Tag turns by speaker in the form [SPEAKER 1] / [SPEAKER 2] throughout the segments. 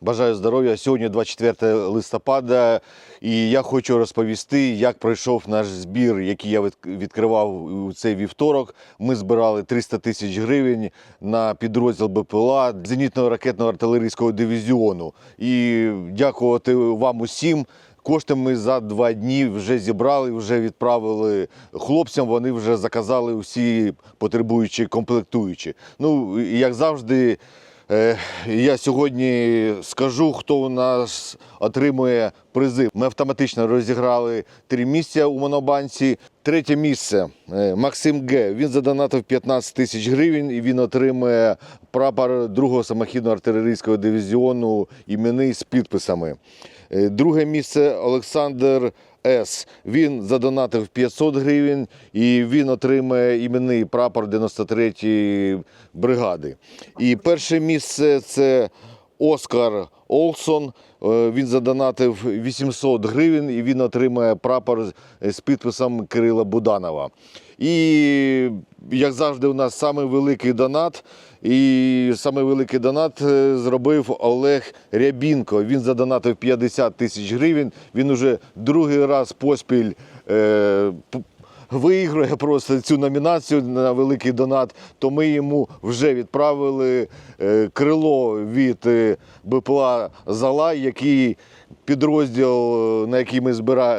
[SPEAKER 1] Бажаю здоров'я. Сьогодні 24 листопада, і я хочу розповісти, як пройшов наш збір, який я відкривав у цей вівторок. Ми збирали 300 тисяч гривень на підрозділ БПЛА зенітного ракетного артилерійського дивізіону. І дякувати вам усім. Кошти ми за два дні вже зібрали, вже відправили хлопцям. Вони вже заказали усі потребуючі комплектуючі. Ну, як завжди, я сьогодні скажу, хто у нас отримує призи. Ми автоматично розіграли три місця у монобанці. Третє місце е, Максим Г. Він задонатив 15 тисяч гривень і він отримує прапор 2-го самохідного артилерійського дивізіону іменний з підписами. Е, Друге місце Олександр С. Він задонатив 500 гривень і він отримає іменний прапор 93-ї бригади. І перше місце це Оскар Олсон. Е, Він задонатив 800 гривень і він отримає прапор з- підписом Кирила Буданова. І як завжди, у нас самий великий донат. І самий великий донат е, зробив Олег Рябінко. Він задонатив 50 тисяч гривень. Він уже другий раз поспіль е, виіграє просто цю номінацію на великий донат. То ми йому вже відправили е, крило від е, БПЛА Зала, який підрозділ, е, на який ми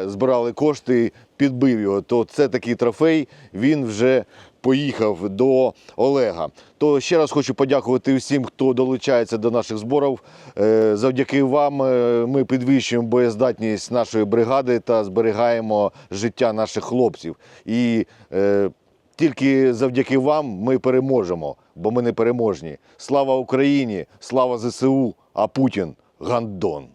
[SPEAKER 1] збирали кошти, підбив його. То це такий трофей. Він вже поїхав до Олега. То ще раз хочу подякувати всім, хто долучається до наших зборів. Е, Завдяки вам е, ми підвищуємо боєздатність нашої бригади та зберігаємо життя наших хлопців. І е, тільки завдяки вам ми переможемо, бо ми не переможні. Слава Україні, слава ЗСУ, а Путін гандон.